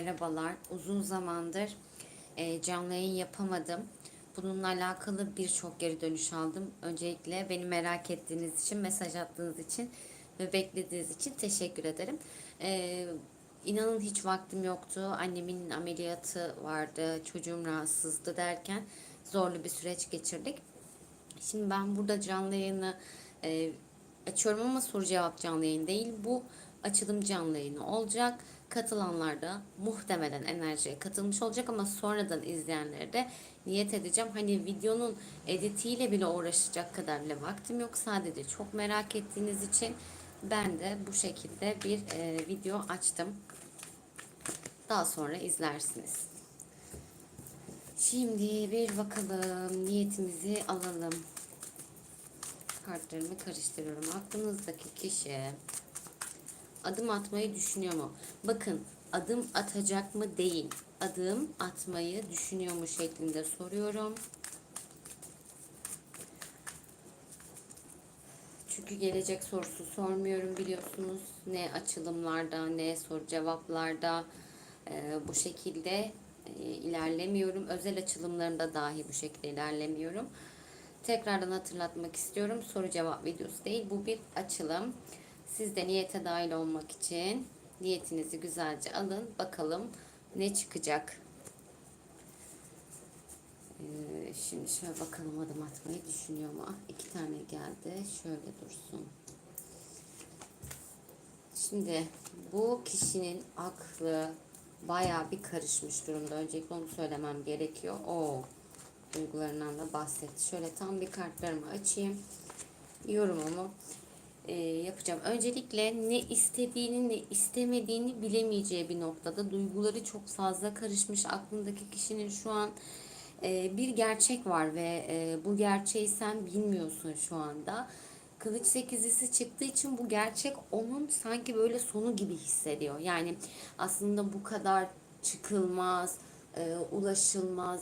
merhabalar. Uzun zamandır e, canlı yayın yapamadım. Bununla alakalı birçok geri dönüş aldım. Öncelikle beni merak ettiğiniz için, mesaj attığınız için ve beklediğiniz için teşekkür ederim. E, inanın hiç vaktim yoktu. Annemin ameliyatı vardı, çocuğum rahatsızdı derken zorlu bir süreç geçirdik. Şimdi ben burada canlı yayını e, açıyorum ama soru cevap canlı yayın değil. Bu açılım canlı yayını olacak. Katılanlar da muhtemelen enerjiye katılmış olacak ama sonradan izleyenlere de niyet edeceğim. Hani videonun editiyle bile uğraşacak kadar bile vaktim yok. Sadece çok merak ettiğiniz için ben de bu şekilde bir e, video açtım. Daha sonra izlersiniz. Şimdi bir bakalım niyetimizi alalım. Kartlarımı karıştırıyorum. Aklınızdaki kişi adım atmayı düşünüyor mu? Bakın adım atacak mı değil. Adım atmayı düşünüyor mu şeklinde soruyorum. Çünkü gelecek sorusu sormuyorum biliyorsunuz. Ne açılımlarda ne soru cevaplarda e, bu şekilde e, ilerlemiyorum. Özel açılımlarında dahi bu şekilde ilerlemiyorum. Tekrardan hatırlatmak istiyorum. Soru cevap videosu değil. Bu bir açılım. Siz de niyete dahil olmak için niyetinizi güzelce alın. Bakalım ne çıkacak. Ee, şimdi şöyle bakalım adım atmayı düşünüyor mu? Ah, iki tane geldi. Şöyle dursun. Şimdi bu kişinin aklı bayağı bir karışmış durumda. Öncelikle onu söylemem gerekiyor. O duygularından da bahsetti. Şöyle tam bir kartlarımı açayım. Yorumumu e, yapacağım. Öncelikle ne istediğini ne istemediğini bilemeyeceği bir noktada. Duyguları çok fazla karışmış. Aklındaki kişinin şu an e, bir gerçek var ve e, bu gerçeği sen bilmiyorsun şu anda. Kılıç sekizlisi çıktığı için bu gerçek onun sanki böyle sonu gibi hissediyor. Yani aslında bu kadar çıkılmaz, e, ulaşılmaz,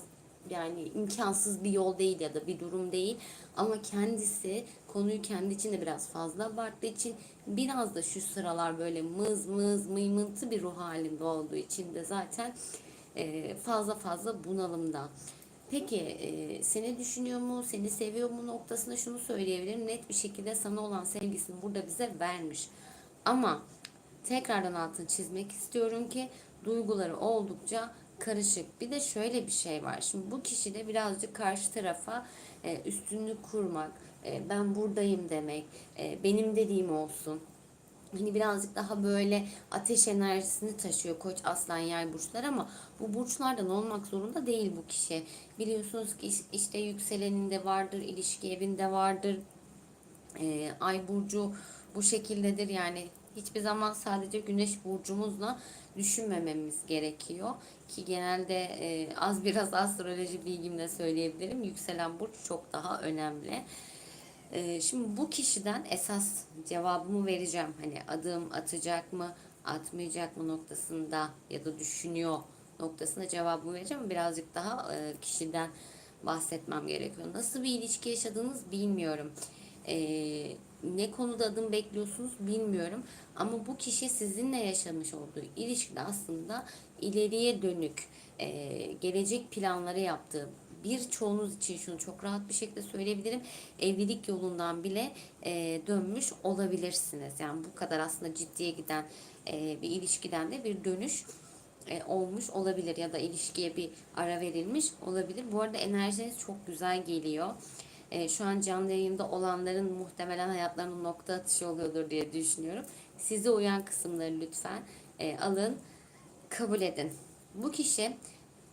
yani imkansız bir yol değil ya da bir durum değil. Ama kendisi konuyu kendi içinde biraz fazla abarttığı için biraz da şu sıralar böyle mız mız mıymıntı bir ruh halinde olduğu için de zaten e, fazla fazla bunalımda. Peki e, seni düşünüyor mu, seni seviyor mu noktasında şunu söyleyebilirim. Net bir şekilde sana olan sevgisini burada bize vermiş. Ama tekrardan altını çizmek istiyorum ki duyguları oldukça karışık. Bir de şöyle bir şey var. Şimdi bu kişi de birazcık karşı tarafa e, üstünlük kurmak, e, ben buradayım demek, e, benim dediğim olsun. Hani birazcık daha böyle ateş enerjisini taşıyor koç aslan yay burçlar ama bu burçlardan olmak zorunda değil bu kişi. Biliyorsunuz ki işte yükseleninde vardır, ilişki evinde vardır. E, ay burcu bu şekildedir yani hiçbir zaman sadece güneş burcumuzla düşünmememiz gerekiyor. Ki genelde e, az biraz astroloji bilgimle söyleyebilirim. Yükselen burç çok daha önemli. E, şimdi bu kişiden esas cevabımı vereceğim. Hani adım atacak mı, atmayacak mı noktasında ya da düşünüyor noktasında cevabımı vereceğim. Birazcık daha e, kişiden bahsetmem gerekiyor. Nasıl bir ilişki yaşadığınız bilmiyorum. Eee ne konuda adım bekliyorsunuz bilmiyorum. Ama bu kişi sizinle yaşamış olduğu ilişkide aslında ileriye dönük e, gelecek planları yaptığı birçoğunuz için şunu çok rahat bir şekilde söyleyebilirim. Evlilik yolundan bile e, dönmüş olabilirsiniz. Yani bu kadar aslında ciddiye giden e, bir ilişkiden de bir dönüş e, olmuş olabilir ya da ilişkiye bir ara verilmiş olabilir. Bu arada enerjiniz çok güzel geliyor e, şu an canlı yayında olanların muhtemelen hayatlarının nokta atışı oluyordur diye düşünüyorum. Size uyan kısımları lütfen e, alın, kabul edin. Bu kişi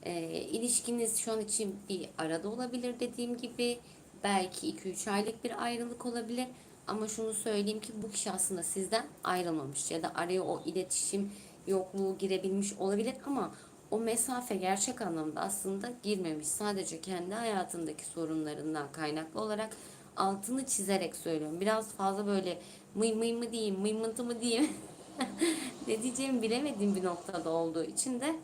e, ilişkiniz şu an için bir arada olabilir dediğim gibi. Belki 2-3 aylık bir ayrılık olabilir. Ama şunu söyleyeyim ki bu kişi aslında sizden ayrılmamış ya da araya o iletişim yokluğu girebilmiş olabilir ama o mesafe gerçek anlamda aslında girmemiş. Sadece kendi hayatındaki sorunlarından kaynaklı olarak altını çizerek söylüyorum. Biraz fazla böyle mıy mıy mı diyeyim, mıymıntı mı diyeyim ne diyeceğimi bilemediğim bir noktada olduğu için de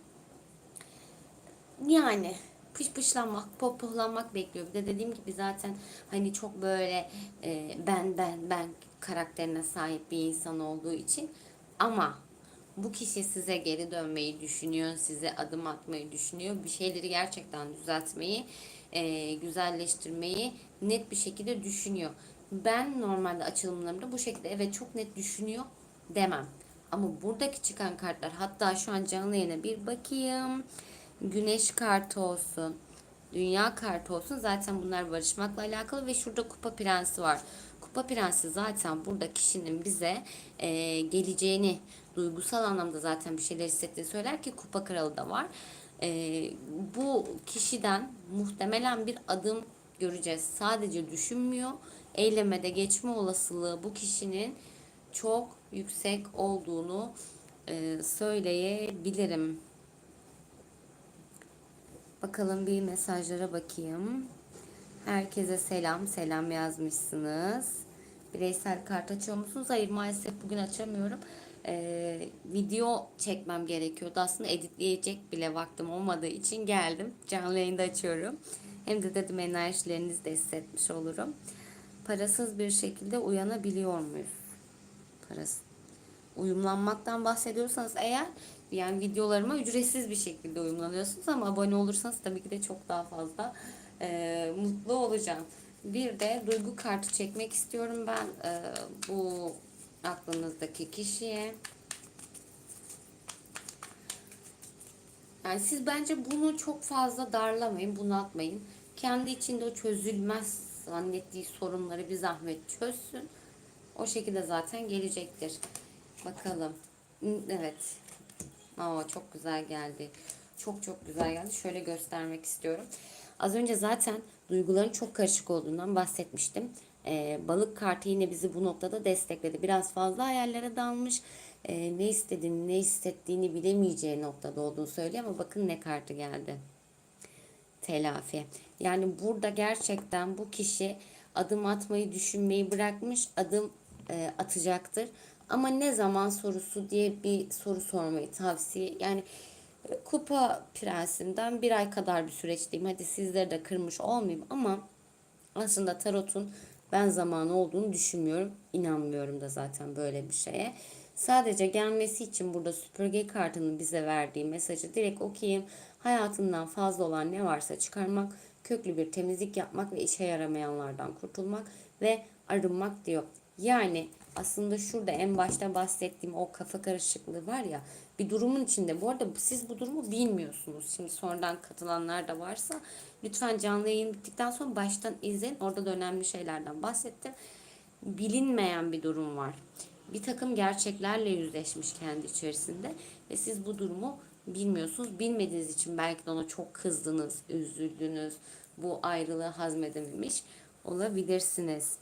yani pış pışlanmak, pohpohlanmak bekliyor. Bir de dediğim gibi zaten hani çok böyle e, ben ben ben karakterine sahip bir insan olduğu için ama bu kişi size geri dönmeyi düşünüyor, size adım atmayı düşünüyor. Bir şeyleri gerçekten düzeltmeyi, e, güzelleştirmeyi net bir şekilde düşünüyor. Ben normalde açılımlarımda bu şekilde evet çok net düşünüyor demem. Ama buradaki çıkan kartlar hatta şu an canlı yayına bir bakayım. Güneş kartı olsun. Dünya kartı olsun. Zaten bunlar barışmakla alakalı ve şurada kupa prensi var. Kupa prensi zaten burada kişinin bize e, geleceğini duygusal anlamda zaten bir şeyler hissettiğini söyler ki kupa kralı da var. E, bu kişiden muhtemelen bir adım göreceğiz. Sadece düşünmüyor. Eyleme de geçme olasılığı bu kişinin çok yüksek olduğunu e, söyleyebilirim. Bakalım bir mesajlara bakayım. Herkese selam. Selam yazmışsınız. Bireysel kart açıyor musunuz? Hayır maalesef bugün açamıyorum. Ee, video çekmem gerekiyordu. Aslında editleyecek bile vaktim olmadığı için geldim. Canlı yayında açıyorum. Hem de dedim enerjilerinizi de hissetmiş olurum. Parasız bir şekilde uyanabiliyor muyuz? Parası. Uyumlanmaktan bahsediyorsanız eğer yani videolarıma ücretsiz bir şekilde uyumlanıyorsunuz ama abone olursanız tabii ki de çok daha fazla e, mutlu olacağım. Bir de duygu kartı çekmek istiyorum ben e, bu aklınızdaki kişiye. Yani siz bence bunu çok fazla darlamayın, bunaltmayın. Kendi içinde o çözülmez zannettiği sorunları bir zahmet çözsün. O şekilde zaten gelecektir. Bakalım. Evet. Aa, çok güzel geldi. Çok çok güzel geldi. Şöyle göstermek istiyorum. Az önce zaten duyguların çok karışık olduğundan bahsetmiştim. Ee, balık kartı yine bizi bu noktada destekledi. Biraz fazla hayallere dalmış. Ee, ne istediğini, ne hissettiğini bilemeyeceği noktada olduğunu söylüyor ama bakın ne kartı geldi. Telafi. Yani burada gerçekten bu kişi adım atmayı düşünmeyi bırakmış, adım e, atacaktır. Ama ne zaman sorusu diye bir soru sormayı tavsiye. Yani e, kupa prensinden bir ay kadar bir süreçteyim. Hadi sizleri de kırmış olmayayım ama aslında tarotun ben zamanı olduğunu düşünmüyorum. İnanmıyorum da zaten böyle bir şeye. Sadece gelmesi için burada süpürge kartının bize verdiği mesajı direkt okuyayım. Hayatından fazla olan ne varsa çıkarmak, köklü bir temizlik yapmak ve işe yaramayanlardan kurtulmak ve arınmak diyor. Yani aslında şurada en başta bahsettiğim o kafa karışıklığı var ya bir durumun içinde. Bu arada siz bu durumu bilmiyorsunuz. Şimdi sonradan katılanlar da varsa lütfen canlı yayın bittikten sonra baştan izleyin. Orada da önemli şeylerden bahsettim. Bilinmeyen bir durum var. Bir takım gerçeklerle yüzleşmiş kendi içerisinde ve siz bu durumu bilmiyorsunuz. Bilmediğiniz için belki de ona çok kızdınız, üzüldünüz. Bu ayrılığı hazmedememiş olabilirsiniz.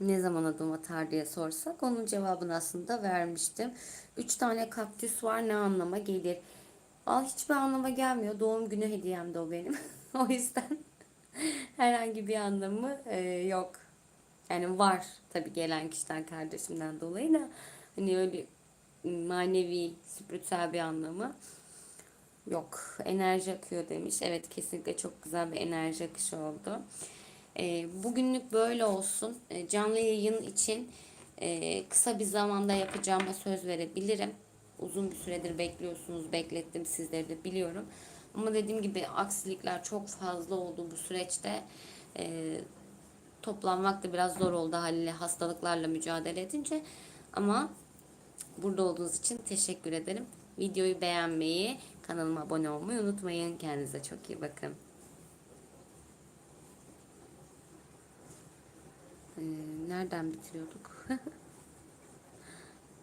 Ne zaman adım atar diye sorsak onun cevabını aslında vermiştim. Üç tane kaktüs var ne anlama gelir? Al hiçbir anlama gelmiyor. Doğum günü hediyem de o benim. o yüzden herhangi bir anlamı e, yok. Yani var tabi gelen kişiden kardeşimden dolayı da hani öyle manevi, spiritüel bir anlamı yok. Enerji akıyor demiş. Evet kesinlikle çok güzel bir enerji akışı oldu. E, bugünlük böyle olsun. E, canlı yayın için e, kısa bir zamanda yapacağıma söz verebilirim. Uzun bir süredir bekliyorsunuz. Beklettim sizleri de biliyorum. Ama dediğim gibi aksilikler çok fazla oldu bu süreçte. E, toplanmak da biraz zor oldu haliyle hastalıklarla mücadele edince. Ama burada olduğunuz için teşekkür ederim. Videoyu beğenmeyi, kanalıma abone olmayı unutmayın. Kendinize çok iyi bakın. Ee, nereden bitiriyorduk?